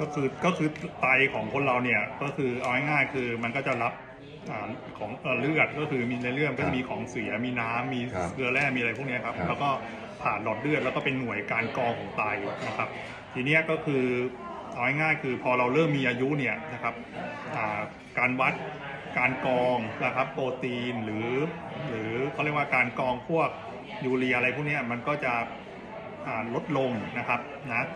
ก็คือก็คือไตของคนเราเนี่ยก็คือเอาง่ายๆคือมันก็จะรับอ่าของเอ่อเลือดก็คือมีในเลือดก็จะมีของเสียมีน้ำมีครับเกลือแร่มีอะไรพวกเนี้ยครับครับ แล้วก็ผ่านหลอดเลือดแล้วก็เป็นหน่วยการกรองของไตนะครับ ทีเนี้ยก็คือเอาง่ายๆคือพอเราเริ่มมีอายุเนี่ยนะครับอ่าการวัดการกรองนะครับโปรตีนหรือ หรือเขาเรียกว่าการกรองพวกยูเรียอะไรพวกเนี้ยมันก็จะอ่า ลดลงนะครับนะ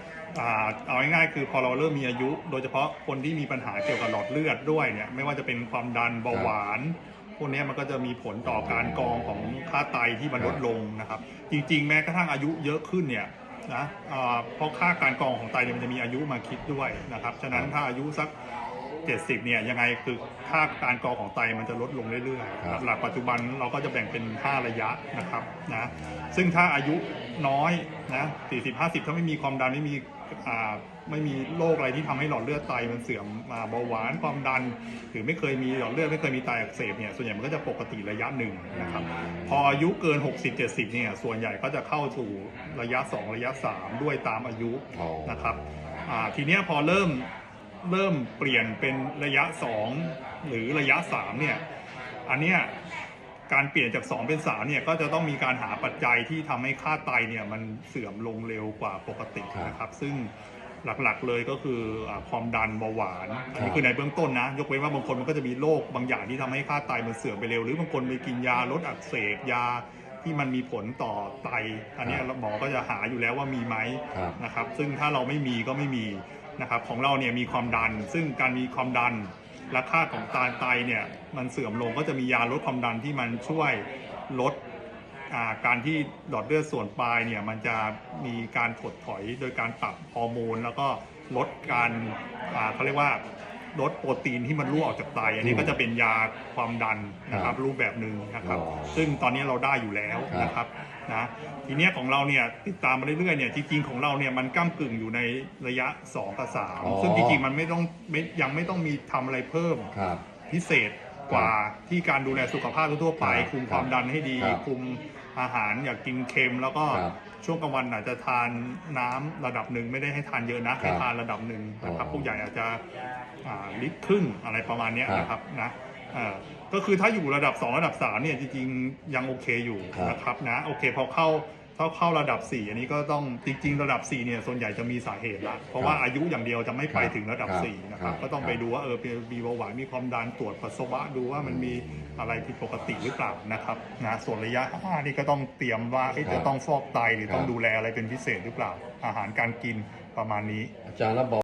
เอาง่ายๆคือพอเราเริ่มมีอายุ โดยเฉพาะคนที่มีปัญหาเกี่ยวกับหลอดเลือดด้วยเนี่ยไม่ว่าจะเป็นความดันเบาหวานพวกนี้มันก็จะมีผลต่อการกรองของค่าไตที่มันลดลงนะครับ จริง ๆ แม้กระทั่งอายุเยอะขึ้นเนี่ยนะเพราะค่าการกรองของไตเนี่ยมันจะมีอายุมาคิดด้วยนะครับ ฉะนั้นถ้าอายุสัก 70เนี่ยยังไงคือค่าการกรองของไตมันจะลดลงเรื่อยครับ ๆ หลักปัจจุบันเราก็จะแบ่งเป็น 5 ระยะนะครับนะซึ่งถ้าอายุน้อยนะ40 50 ถ้าไม่มีความดันไม่มีอ่าไม่มีโรคอะไรที่ทำให้หลอดเลือดไตมันเสื่อมมาเบาหวานความดัน หรือไม่เคยมีหลอดเลือดไม่เคยมีไตอักเสบเนี่ยส่วนใหญ่มันก็จะปกติระยะหนึ่งนะครับ พออายุเกิน 60 70เนี่ยส่วนใหญ่ก็จะเข้าสู่ระยะ 2 ระยะ 3 ด้วยตามอายุ อ๋อ นะครับอ่าทีเนี้ยพอเริ่ม เริ่มเปลี่ยนเป็นระยะ 2 หรือระยะ3เนี่ยอันเนี้ยการเปลี่ยนจาก 2 เป็น3เนี่ยก็จะต้องมีการหาปัจจัยที่ทำให้ค่าไตเนี่ยมันเสื่อมลงเร็วกว่าปกติครับนะครับ ซึ่งหลักๆเลยก็คืออาความดันเบาหวาน อันนี้ครับคือในเบื้องต้นนะ ยกเว้นว่าบางคนมันก็จะมีโรคบางอย่างที่ทำให้ค่าไตมันเสื่อมไปเร็ว หรือบางคนไปกินยาลดอักเสบยาที่มันมีผลต่อไต อันเนี้ยหมอก็จะหาอยู่แล้วว่ามีไหมครับนะครับ ซึ่งถ้าเราไม่มีก็ไม่มี นะครับของเราเนี่ยมีความดัน ซึ่งการมีความดันและค่าของตาไตเนี่ยมันเสื่อมลงก็จะมียาลดความดันที่มันช่วยลดการที่หลอดเลือดส่วนปลายเนี่ยมันจะมีการถดถอยโดยการปรับฮอร์โมน แล้วก็ลดการเขาเรียกว่า ลดโปรตีนที่มันรั่วออกจากไต อันนี้ก็จะเป็นยาความดันนะครับรูปแบบหนึ่งนะครับ อ๋อซึ่งตอนนี้เราได้อยู่แล้วนะครับนะทีเนี้ยของเราเนี่ยติดตามมาเรื่อยๆเนี่ยจริงๆของเราเนี่ยมันก้ากึ่งอยู่ในระยะ2กับอ๋อ 3ซึ่งจริงๆมันไม่ต้องไม่ยังไม่ต้องมีทำอะไรเพิ่มครับ พิเศษ กว่าที่การดูแลสุขภาพทั่วๆไปครับคุมความดันให้ดี ครับคุมอาหารอย่ากกินเค็ม แล้วก็ครับช่วงกลางวันอาจจะทานน้ำระดับหนึ่งไม่ได้ให้ทานเยอะนะให้ทานระดับหนึ่งนะครับอ๋อผู้ใหญ่อาจจะอ่าลิตรครึ่งอะไรประมาณเนี้ยครับ นะครับนะเอ่อก็คือถ้าอยู่ระดับ 2 ระดับ3เนี่ยจริงๆยังโอเคอยู่ครับ นะครับนะโอเคพอเข้า ถ้าเข้าระดับ 4 อันนี้ก็ต้องจริงๆ ระดับ 4 เนี่ยส่วนใหญ่จะมีสาเหตุละเพราะว่าอายุอย่างเดียวจะไม่ไปครับถึงระดับครับ4นะครับครับ ก็ต้องไปดูว่าเออมีเบาหวานมีความดันตรวจปัสสาวะดูว่ามันมีอะไรผิดปกติหรือเปล่านะครับนะส่วนระยะ 5 นี่ก็ต้องเตรียมว่าเอ๊ะครับจะต้องฟอกไตหรือต้องครับดูแลอะไรเป็นพิเศษหรือเปล่า อาหารการกินประมาณนี้อาจารย์แล้วบอก